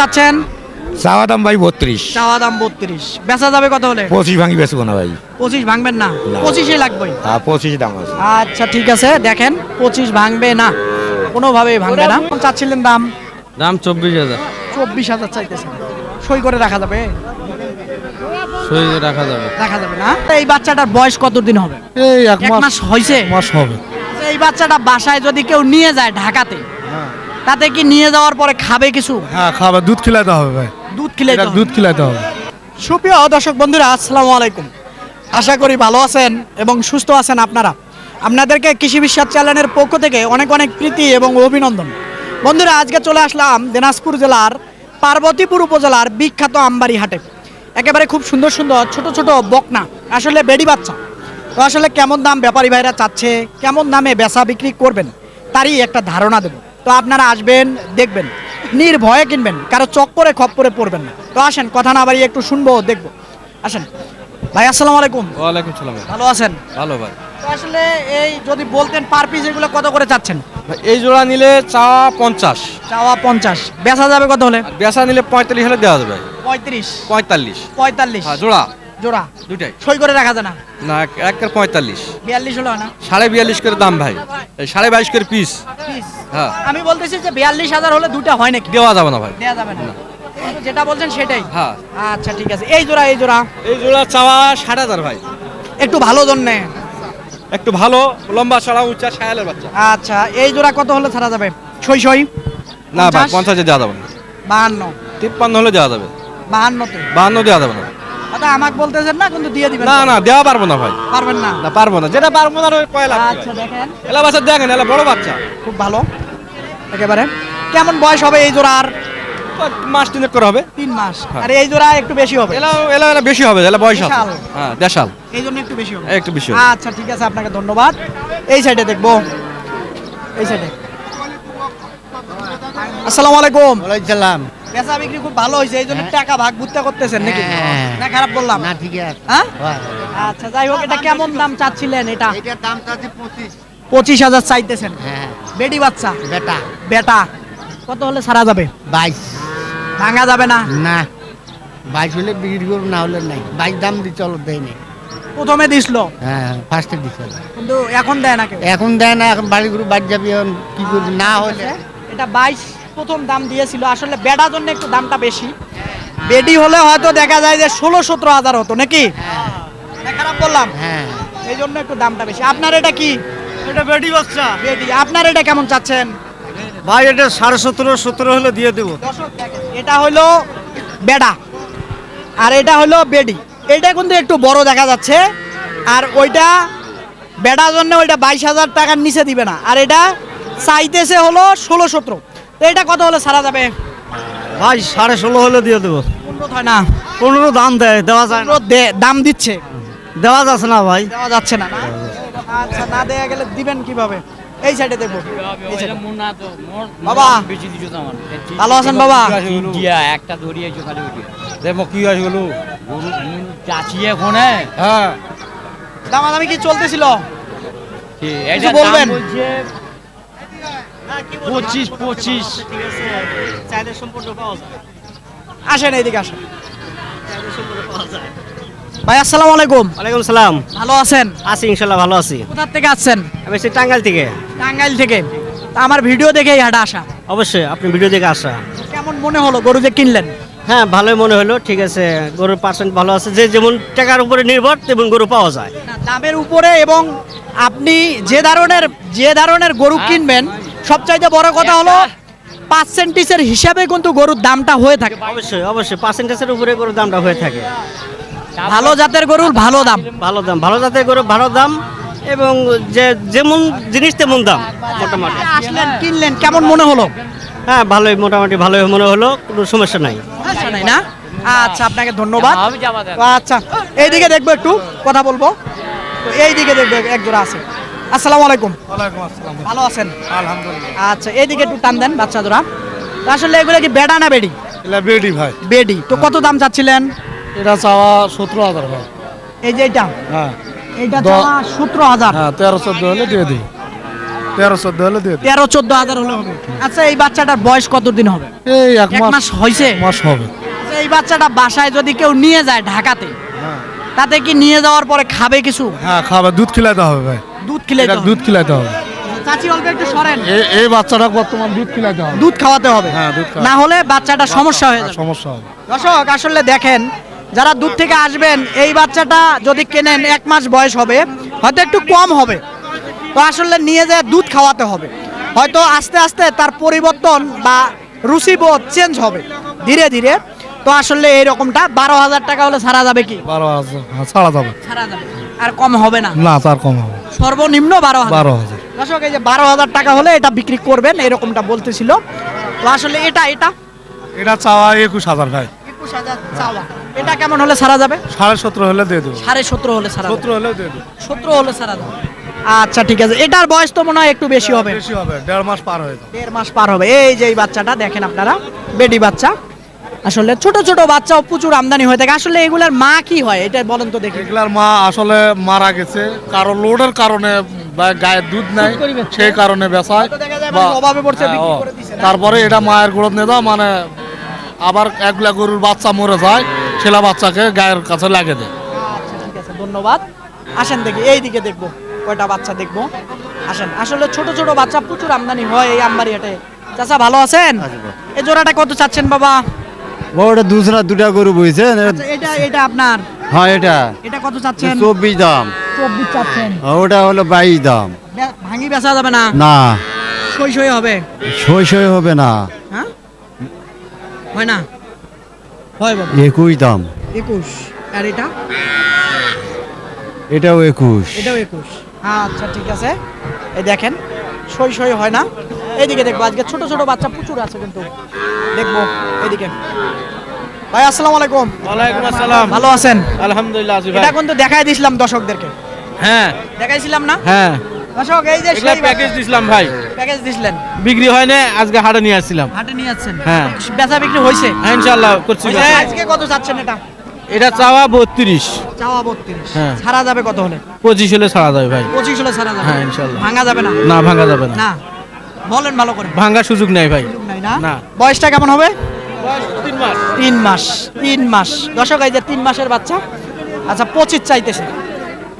চাচ্ছেন? চাওয়া দাম ভাই বত্রিশ। চাওয়া দাম বত্রিশ। বেচা যাবে কত হলে? পঁচিশ ভাঙি বেচবো না ভাই। পঁচিশ ভাঙবেন না। পঁচিশে লাগবে। হ্যাঁ পঁচিশ দাম আছে। আচ্ছা ঠিক আছে দেখেন পঁচিশ ভাঙবে না। কোনোভাবেই ভাঙবে না। চাচ্ছিলেন দাম? দাম চব্বিশ হাজার। চব্বিশ হাজার চাইতেছেন। সই করে রাখা যাবে? সই রাখা যাবে। রাখা যাবে না? এই বাচ্চাটার বয়স কতদিন হবে? এই এক মাস। হয়েছে মাস হবে। এই বাচ্চাটা বাসায় যদি কেউ নিয়ে যায় ঢাকাতে তাতে কি নিয়ে যাওয়ার পরে খাবে কিছু? হ্যাঁ খাবার দুধ খিলাতে হবে ভাই। দুধ খেলে এটা দুধ খিলাতে হবে। সুপ্রিয় দর্শক বন্ধুরা আসসালামু আলাইকুম। আশা করি ভালো আছেন এবং সুস্থ আছেন আপনারা। আপনাদেরকে কৃষি বিশ্বাস চ্যানেলের পক্ষ থেকে অনেক অনেক প্রীতি এবং অভিনন্দন। বন্ধুরা আজকে চলে আসলাম দিনাজপুর জেলার পার্বতীপুর উপজেলার বিখ্যাত আমবাড়ি হাটে। একেবারে খুব সুন্দর সুন্দর ছোট ছোট বকনা আসলে বেড়ি বাচ্চা। তো আসলে কেমন দাম ব্যাপারী ভাইরা চাচ্ছে কেমন দামে বেচা বিক্রি করবেন তারই একটা ধারণা দেব। তো আপনারা আসবেন দেখবেন। নির্ভয়ে কিনবেন কারও চক্করে খপ্পরে পড়বেন না। তো আসেন কথা না বাড়িয়ে একটু শুনব দেখব। আসেন। ভাই আসসালামু আলাইকুম। ওয়ালাইকুম সালাম ভালো আছেন? ভালো ভাই। তো আসলে এই যদি বলতেন পার পিস এগুলো কত করে চাচ্ছেন? এই জোড়া নিলে চা পঞ্চাশ। চাওয়া পঞ্চাশ। বেচা যাবে কত হলে? বেচা নিলে পঁয়তাল্লিশ হলে দেওয়া যাবে। পঁয়ত্রিশ। পঁয়তাল্লিশ। পঁয়তাল্লিশ। হ্যাঁ জোড়া। জোড়া? দুইটাই সই করে রাখা যায় না? না এক- একের পঁয়তাল্লিশ। বিয়াল্লিশ হলো না? সাড়ে বিয়াল্লিশ করে দাম ভাই। সাড়ে বাইশ করে পিস হ্যাঁ। আমি বলতেছি যে বিয়াল্লিশ হাজার হলে দুটা হয় নাকি? দেওয়া যাবে না ভাই। দেওয়া যাবে না। যেটা বলছেন সেটাই। হ্যাঁ। আচ্ছা ঠিক আছে। এই জোড়া এই জোড়া। এই জোড়া চাওয়া ষাট হাজার ভাই। একটু ভালো জন্যে। একটু ভালো লম্বা চড়া উঁচা সায়ালের বাচ্চা। আচ্ছা এই জোড়া কত হলে ছাড়া যাবে? সই সই? না ভাই পঞ্চাশ? পঞ্চাশে দেওয়া যাবে না। বাহান্ন। তিপ্পান্ন হলে দেওয়া যাবে। বাহান্নতে? বাহান্ন দেওয়া যাবে না। আচ্ছা আমাকে বলতেছেন না কিন্তু দিয়ে দিবেন। না না দেওয়া পারব না ভাই। পারবেন না? না পারব না। যেটা পারব না ওই কয় আচ্ছা দেখেন। এলা বাচ্চা দেখেন এলা বড় বাচ্চা। খুব ভালো। একেবারে। কেমন বয়স হবে এই জোড়ার? মাস তিনেক করে হবে। তিন মাস। হ্যাঁ। আর এই জোড়া একটু বেশি হবে? এলা এলা এলা বেশি হবে এলা বয়স আছে। হ্যাঁ দেশাল। এই জন্য একটু বেশি হবে। একটু বেশি আচ্ছা ঠিক আছে আপনাকে ধন্যবাদ। এই সাইডে দেখব। এই সাইডে আসসালামু আলাইকুম। ওয়ালাইকুম পেশা বিক্রি খুব ভালো হয়েছে এই জন্য টাকা ভাগ বুত্তা করতেছেন নাকি? হ্যাঁ। না খারাপ বললাম। না ঠিক আছে। হ্যাঁ? আচ্ছা যাই হোক এটা কেমন দাম চাচ্ছিলেন এটা? এটার দাম চাচ্ছি পঁচিশ। পঁচিশ হাজার চাইতেছেন। হ্যাঁ। বেডি বাচ্চা? বেটা। বেটা। কত হলে সারা যাবে? বাইশ। ভাঙা যাবে না? না। বাইশ হলে বিক্রি করব না হলে নাই। বাইশ দাম দিয়ে চলো দেয় নাই। প্রথমে দিছিল? হ্যাঁ ফার্স্টে দিচ্ছে কিন্তু এখন দেয় না কেউ? এখন দেয় না এখন বাড়ি ঘুরে বাড়ি যাবি এখন কি করবি? না হলে এটা বাইশ। প্রথম দাম দিয়েছিল। আসলে বেডার জন্য একটু দামটা বেশি। বেডি হলে হয়তো দেখা যায় যে ষোলো সতেরো হাজার হতো নাকি? খারাপ বললাম। হ্যাঁ। এই জন্য একটু দামটা বেশি। আপনার এটা কি? এটা বেডি বাচ্চা। বেডি। আপনার এটা কেমন চাচ্ছেন? ভাই এটা সাড়ে সতেরো সতেরো হলে দিয়ে দেবো। এটা হলো বেডা। আর এটা হলো বেডি। এটা কিন্তু একটু বড় দেখা যাচ্ছে। আর ওইটা বেডার জন্য ওইটা বাইশ হাজার টাকার নিচে দিবে না। আর এটা চাইতেছে হলো ষোলো সতেরো। তো এটা কত হলে সারা যাবে? ভাই সাড়ে ষোলো হলে দিয়ে দেবো। পনেরো হয় না। পনেরো দাম দেয় দেওয়া যায় পনেরো দে- দাম দিচ্ছে। দেওয়া যাচ্ছে না ভাই। দেওয়া যাচ্ছে না না? আচ্ছা না দেয়া গেলে দিবেন কীভাবে? এই সাইডে দেখব। এই side এ। বাবা! ভালো আছেন বাবা? একটা দেখো কি হয়েছে গেলো গরু চাচি এখানে হ্যাঁ? দামাদামি কি চলতেছিল? এটা বলবেন? দাম বলছে পঁচিশ পঁচিশ। আসেন এইদিকে আসেন। ভাই আসসালামু আলাইকুম। ওয়ালাইকুম সালাম। ভালো আছেন? আছি ইনশাল্লাহ ভালো আছি। কোথা থেকে আসছেন? আমি এসেছি টাঙ্গাইল থেকে। টাঙ্গাইল থেকে। তা আমার ভিডিও দেখে এই আসা। অবশ্যই আপনি ভিডিও দেখে আসা। কেমন মনে হলো গরু যে কিনলেন? হ্যাঁ ভালোই মনে হলো ঠিক আছে গরুর পার্সেন্ট ভালো আছে। যে যেমন টাকার উপরে নির্ভর তেমন গরু পাওয়া যায়। দামের উপরে এবং আপনি যে ধরনের যে ধরনের গরু কিনবেন সবচাইতে বড় কথা হলো পার্সেন্টেজের হিসাবে কিন্তু গরুর দামটা হয়ে থাকে। অবশ্যই অবশ্যই পার্সেন্টেজের উপরে গরুর দামটা হয়ে থাকে। ভালো জাতের গরুর ভালো দাম। ভালো দাম ভালো জাতের গরুর ভালো দাম এবং যে যেমন জিনিস তেমন দাম মোটামুটি। আসলেন কিনলেন কেমন মনে হলো? হ্যাঁ ভালোই মোটামুটি ভালোই মনে হলো কোনো সমস্যা নাই। নাই না? আচ্ছা আপনাকে ধন্যবাদ। আমি আচ্ছা এইদিকে দেখব একটু কথা বলব। তো এইদিকে দেখব এক জোড়া আছে। আসসালামু আলাইকুম। ওয়ালাইকুম আসসালাম। ভালো আছেন? আলহামদুলিল্লাহ। আচ্ছা এইদিকে একটু টান দেন বাচ্চা জোড়া আসলে এগুলো কি বেডা না বেডি? এটা বেটি ভাই। বেডি। তো কত দাম চাচ্ছিলেন? এটা চাওয়া সতেরো হাজার ভাই। এই যে এইটা? হ্যাঁ। চাওয়া সতেরো হাজার। হ্যাঁ তেরো চোদ্দ হলে দিয়ে দিই। তেরো চোদ্দ হলে দিয়ে তেরো চোদ্দ হাজার হলে হবে। আচ্ছা এই বাচ্চাটার বয়স কতদিন হবে? এই এক মাস হয়েছে মাস হবে। আচ্ছা, এই বাচ্চাটা বাসায় যদি কেউ নিয়ে যায় ঢাকাতে তাতে কি নিয়ে যাওয়ার পরে খাবে কিছু? হ্যাঁ খাবার দুধ খিলাইতে হবে ভাই। দুধ খেলে এটা দুধ খিলাইতে হবে। চাচি অল্প একটু সরেন। এই এই বাচ্চাটা বর্তমান দুধ খিলাইতে হবে। দুধ খাওয়াতে হবে। হ্যাঁ, দুধ খাওয়াতে না হলে বাচ্চাটা সমস্যা হয়ে যাবে। সমস্যা হবে। দর্শক আসলে দেখেন যারা দূর থেকে আসবেন এই বাচ্চাটা যদি কেনেন এক মাস বয়স হবে হয়তো একটু কম হবে। তো আসলে নিয়ে যায় দুধ খাওয়াতে হবে। হয়তো আস্তে আস্তে তার পরিবর্তন বা রুচিবোধ চেঞ্জ হবে ধীরে ধীরে। তো আসলে এইরকমটা বারো হাজার টাকা হলে ছাড়া যাবে কি? বারো হাজার হ্যাঁ ছাড়া যাবে। ছাড়া যাবে। আর কম হবে না। না তার কম হবে। সর্বনিম্ন বারো বারো হাজার। দর্শক এই যে বারো হাজার টাকা হলে এটা বিক্রি করবেন এরকমটা বলতেছিল। তো আসলে এটা এটা? এটা চাওয়া একুশ হাজার ভাই। একুশ হাজার চাওয়া। এটা কেমন হলে ছাড়া যাবে? সাড়ে সতেরো হলে দিয়ে দেবো। সাড়ে সতেরো হলে যাবে। সতেরো হলে দিয়ে দেবো। সতেরো হলে ছাড়া যাবে। আচ্ছা ঠিক আছে। এটার বয়স তো মনে হয় একটু বেশি হবে। বেশি হবে। দেড় মাস পার হয়ে দেড় মাস পার হবে। এই যে এই বাচ্চাটা দেখেন আপনারা। বেডি বাচ্চা। আসলে ছোট ছোট বাচ্চাও প্রচুর আমদানি হয়ে থাকে। আসলে এগুলার মা কি হয়? এটা বলেন তো দেখি। এগুলার মা আসলে মারা গেছে। কারণ লোডের কারণে বা গায়ের দুধ নাই সেই কারণে বেচায় হয়তো দেখা যায় বা- মানুষ অভাবে পড়ছে, হ্যাঁ? তারপরে এটা মায়ের গোড়ত নিয়ে যাও মানে আবার একগুলা গরুর বাচ্চা মরে যায় ছেলা বাচ্চাকে গায়ের কাছে লাগে দেয়। আচ্ছা ঠিক আছে ধন্যবাদ। আসেন দেখি এই দিকে দেখব কয়টা বাচ্চা দেখব। আসেন আসলে ছোট ছোট বাচ্চা প্রচুর আমদানি হয় এই আমবাড়ি হাটে চাচা ভালো আছেন? এই জোড়াটা কত চাচ্ছেন বাবা? ওটা দুসরা দুটা গরু বুঝছেন? আচ্ছা, এটা এটা আপনার? হ্যাঁ এটা। এটা কত চাচ্ছেন? চব্বিশ দাম। চব্বিশ চাচ্ছেন। ওটা হলো বাইশ দাম। ভাঙি বেচা যাবে না? না। সই সই হবে? সই সই হবে না। হ্যাঁ? হয় না? হয় বাবা। একুশ দাম। একুশ। আর এটা? এটাও একুশ। এটাও একুশ। আচ্ছা ঠিক আছে। এই দেখেন সই সই হয় না? এইদিকে দেখব আজকে ছোট ছোট বাচ্চা প্রচুর আছে কিন্তু। দেখব এইদিকে ভাই আসসালামু আলাইকুম। ওয়ালাইকুম আসসালাম। ভালো আছেন? আলহামদুলিল্লাহ আছি ভাই। এটা কিন্তু দেখাই দিছিলাম দর্শকদেরকে। হ্যাঁ। দেখাইছিলাম না? হ্যাঁ। দর্শক এই যে এগুলা প্যাকেজ দিছিলাম ভাই। প্যাকেজ দিছিলেন? বিক্রি হয় না আজকে হাটে নিয়ে আসছিলাম। হাটে নিয়ে যাচ্ছেন হ্যাঁ। বেচা বিক্রি হয়েছে? হ্যাঁ ইনশাআল্লাহ করছি? আজকে কত চাচ্ছেন এটা? এটা চাওয়া বত্রিশ। চাওয়া বত্রিশ। হ্যাঁ। ছাড়া যাবে কত হলে? পঁচিশ হলে ছাড়া যাবে ভাই। পঁচিশ হলে ছাড়া যাবে। হ্যাঁ, ইনশাল্লাহ। ভাঙা যাবে না? না ভাঙা যাবে না। না? বলেন ভালো করে। ভাঙার সুযোগ নাই ভাই। নাই না। বয়সটা কেমন হবে? তিন মাস। তিন মাস তিন মাস। দর্শক এই যে তিন মাসের বাচ্চা আচ্ছা পঁচিশ চাইতেছে।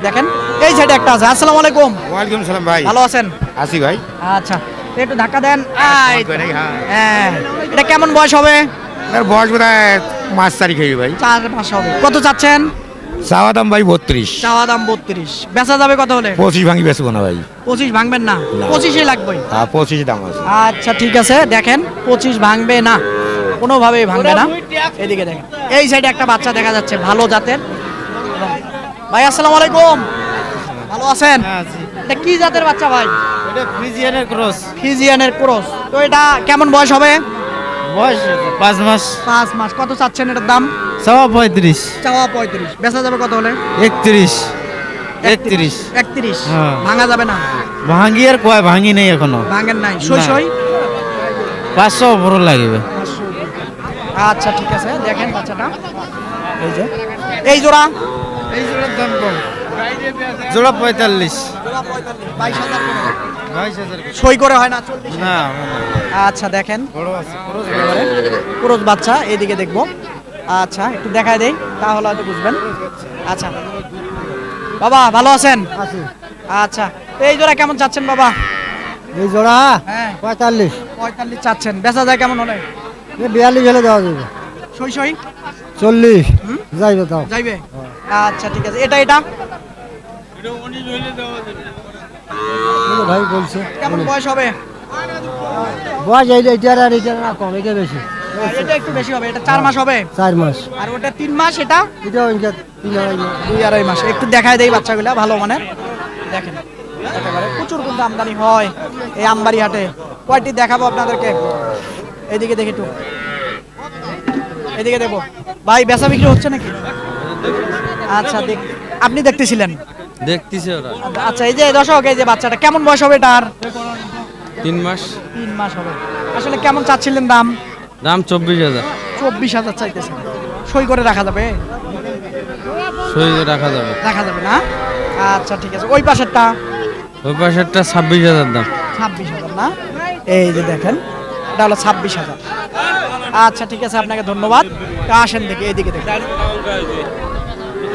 দেখেন এই সাইডে একটা আছে। আসসালামু আলাইকুম। ওয়ালাইকুম সালাম ভাই। ভালো আছেন? আসি ভাই। আচ্ছা একটু ধাক্কা দেন। হ্যাঁ হ্যাঁ। এটা কেমন বয়স হবে? বয়স বোধ হয় মাস তারিখ হয়ে ভাই। চার মাস হবে। কত চাচ্ছেন? চাওয়া দাম ভাই বত্রিশ। চাওয়া দাম বত্রিশ। বেচা যাবে কত হলে? পঁচিশ ভাঙি বেচবো না ভাই। পঁচিশ ভাঙবেন না। পঁচিশই লাগবে। হ্যাঁ পঁচিশ দাম আছে। আচ্ছা ঠিক আছে দেখেন পঁচিশ ভাঙবে না। কোনোভাবেই ভাঙবে না। এদিকে দেখেন। এই সাইডে একটা বাচ্চা দেখা যাচ্ছে ভালো জাতের। ভাই আসসালামু আলাইকুম। ভালো আছেন? এটা কি জাতের বাচ্চা ভাই? এটা ফ্রিজিয়ানের ক্রস। ফিজিয়ানের ক্রস। তো এটা কেমন বয়স হবে? বয়স পাঁচ মাস। পাঁচ মাস। কত চাচ্ছেন এটার দাম? সবা পঁয়ত্রিশ। চাওয়া পঁয়ত্রিশ। বেচা যাবে কত হলে? একত্রিশ। একত্রিশ। একত্রিশ। হ্যাঁ। ভাঙা যাবে না? ভাঙ্গি আর কয়? ভাঙ্গি নেই এখনও। ভাঙেন নাই। সই না। সই পাঁচশো বড় লাগবে। আচ্ছা ঠিক আছে। দেখেন বাচ্চাটা। এই যে। এই জোড়া? এই জোড়ার দাম কম। জোড়া পঁয়তাল্লিশ। বাইশ হাজার বাইশ হাজার সই করে হয় না? চল্লিশ না আচ্ছা দেখেন। পুরুষ বাচ্চা। এইদিকে দেখব। আচ্ছা একটু দেখায় দেই তাহলে হয়তো বুঝবেন। আচ্ছা। বাবা ভালো আছেন? আচ্ছা। এই জোড়া কেমন চাচ্ছেন বাবা? এই জোড়া হ্যাঁ। পঁয়তাল্লিশ। পঁয়তাল্লিশ চাচ্ছেন। বেচা যায় কেমন হলে? বিয়াল্লিশ হলে দেওয়া যাবে। সই সই? চল্লিশ। যাইবে তাও। যাইবে? আচ্ছা ঠিক আছে। এটা এটা? ভাই বলছে। কেমন বয়স হবে? বয়স এইটা আর এইটার না কম এটা বেশি। এটা একটু বেশি হবে এটা চার মাস হবে? চার মাস। আর ওটা তিন মাস এটা? এটাও তিন আড়াই মাস। দুই আড়াই মাস। একটু দেখায় দেই বাচ্চাগুলা ভালো মানের। দেখেন একেবারে প্রচুর কিন্তু আমদানি হয় এই আমবাড়ি হাটে কয়টি দেখাবো আপনাদেরকে? এদিকে দেখি একটু। এদিকে দেখব। ভাই বেচা বিক্রি হচ্ছে নাকি? আচ্ছা দেখ আপনি দেখতেছিলেন? দেখতেছে ওরা। আচ্ছা এই যে দর্শক এই যে বাচ্চাটা কেমন বয়স হবে এটার? তিন মাস। তিন মাস হবে। আসলে কেমন চাচ্ছিলেন দাম? দাম চব্বিশ হাজার। চব্বিশ হাজার চাইতেছে। সই করে রাখা যাবে? সই করে রাখা যাবে। রাখা যাবে না? আচ্ছা ঠিক আছে। ওই পাশেরটা? ওই পাশেরটা ছাব্বিশ হাজার দাম। ছাব্বিশ হাজার না? এই যে দেখেন এটা হলো ছাব্বিশ হাজার। আচ্ছা ঠিক আছে আপনাকে ধন্যবাদ। আসেন দেখি এইদিকে দেখি।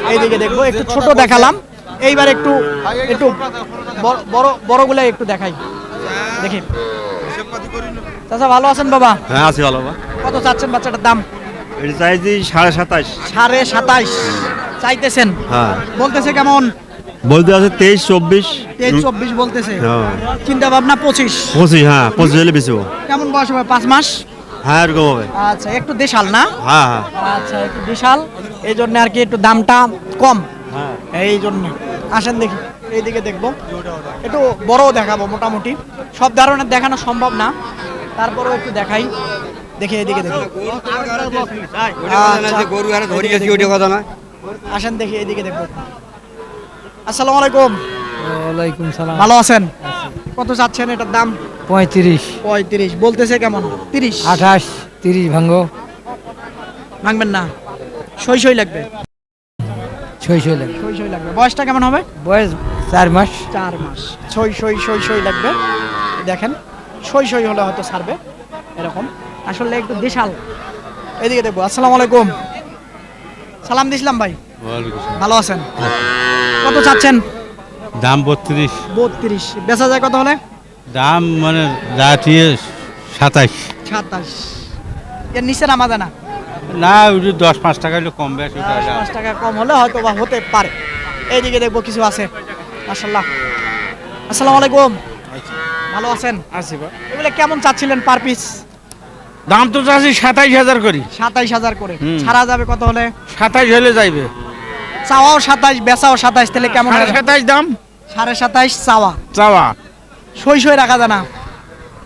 এইদিকে দেখব একটু ছোট দেখালাম। এইবার একটু একটু বড়- বড় বড়গুলো একটু দেখাই। দেখি। চাচা ভালো আছেন বাবা? হ্যাঁ আছি ভালো কত চাচ্ছেন বাচ্চাটার দাম? এটা চাইছি সাড়ে সাতাশ। সাড়ে সাতাইশ চাইতেছেন? হ্যাঁ। বলতেছে কেমন? বলতে আছে তেইশ চব্বিশ। তেইশ চব্বিশ বলতেছে। হ্যাঁ। চিন্তা ভাবনা পঁচিশ। পঁচিশ হ্যাঁ পঁচিশ হলে বেশি কেমন বয়স হবে? পাঁচ মাস? হ্যাঁ এরকম হবে। আচ্ছা একটু দেশাল না? হ্যাঁ হ্যাঁ। আচ্ছা একটু বিশাল এই জন্য আর কি একটু দামটা কম। এই জন্য। আসেন দেখি এইদিকে দেখব। একটু বড় দেখাবো মোটামুটি। সব ধরনের দেখানো সম্ভব না। তারপরেও একটু দেখাই। দেখি এইদিকে দেখি। আচ্ছা। আসেন দেখি এইদিকে দেখব। আসসালামু আলাইকুম। ওয়ালাইকুম সালাম। ভালো আছেন? কত চাচ্ছেন এটার দাম? পঁয়ত্রিশ। পঁয়ত্রিশ। বলতেছে কেমন? তিরিশ। আঠাশ তিরিশ ভাঙ্গো ভাঙবেন না। সই সই লাগবে। ছয় ছয় লাগে সই সই লাগবে। বয়সটা কেমন হবে? বয়স চার মাস। চার মাস। সই সই সই সই লাগবে। দেখেন। সই সই হলে হয়তো ছাড়বে এরকম। আসলে একটু বিশাল এদিকে দেখব আসসালামু আলাইকুম। সালাম দিছিলাম ভাই। ভালো আছেন? কত চাচ্ছেন? দাম বত্রিশ। বত্রিশ। বেচা যায় কত হলে? দাম মানে রাঠিয়ে সাতাইশ। সাতাশ। এর নিচে নামা যায় না? না ওই দশ পাঁচ টাকা হলে কম বেশ পাঁচ টাকা কম হলে হয়তো বা হতে পারে। এইদিকে দেখব কিছু আছে। মাশাল্লাহ আসসালামু আলাইকুম। ভালো আছেন? আছি এগুলো কেমন চাচ্ছিলেন পার পিস দাম তো চাচ্ছি সাতাইশ হাজার করি। সাতাইশ হাজার করে। ছাড়া যাবে কত হলে? সাতাইশ হলে যাইবে। চাওয়াও সাতাইশ বেচাও সাতাইশ তাহলে কেমন সাতাইশ দাম। সাড়ে সাতাইশ চাওয়া। চাওয়া। সই সই রাখা যায় না।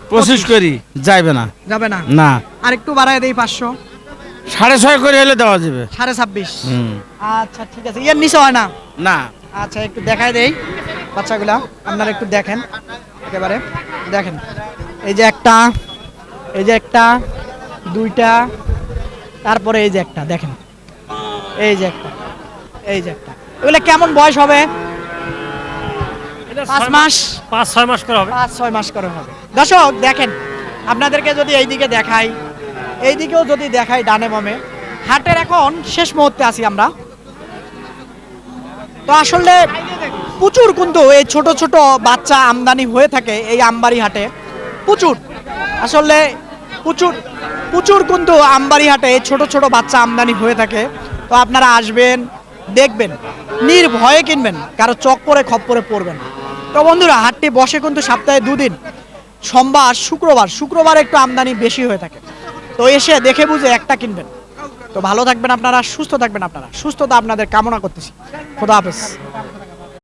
পঁচিশ করি যাইবে না। যাবে না? না। আর একটু বাড়ায় দেই পাঁচশো। সাড়ে ছয় করে হলে দেওয়া যাবে। সাড়ে ছাব্বিশ। হুম। আচ্ছা ঠিক আছে। এর নিচে হয় না? না। আচ্ছা একটু দেখাই দেই বাচ্চাগুলা। আপনারা একটু দেখেন। একেবারে। দেখেন এই যে একটা এই যে একটা দুইটা তারপরে এই যে একটা দেখেন। এই যে একটা এই যে একটা। এগুলো কেমন বয়স হবে? পাঁচ মাস? পাঁচ ছয় মাস করে হবে। পাঁচ ছয় মাস করে হবে। দর্শক দেখেন আপনাদেরকে যদি এইদিকে দেখাই এইদিকেও যদি দেখাই ডানে বামে হাটের এখন শেষ মুহূর্তে আছি আমরা। তো আসলে প্রচুর কিন্তু এই ছোট ছোট বাচ্চা আমদানি হয়ে থাকে এই আমবাড়ি হাটে প্রচুর। আসলে প্রচুর প্রচুর কিন্তু আমবাড়ি হাটে এই ছোট ছোট বাচ্চা আমদানি হয়ে থাকে। তো আপনারা আসবেন, দেখবেন, নির্ভয়ে কিনবেন, কারও চক্করে খপ্পরে পড়বেন তো বন্ধুরা, হাটটি বসে কিন্তু সপ্তাহে দুদিন, সোমবার, শুক্রবার শুক্রবার একটু আমদানি বেশি হয়ে থাকে। তো এসে দেখে বুঝে একটা কিনবেন। তো ভালো থাকবেন আপনারা, সুস্থ থাকবেন আপনারা। সুস্থতা আপনাদের কামনা করতেছি। খোদা হাফেজ।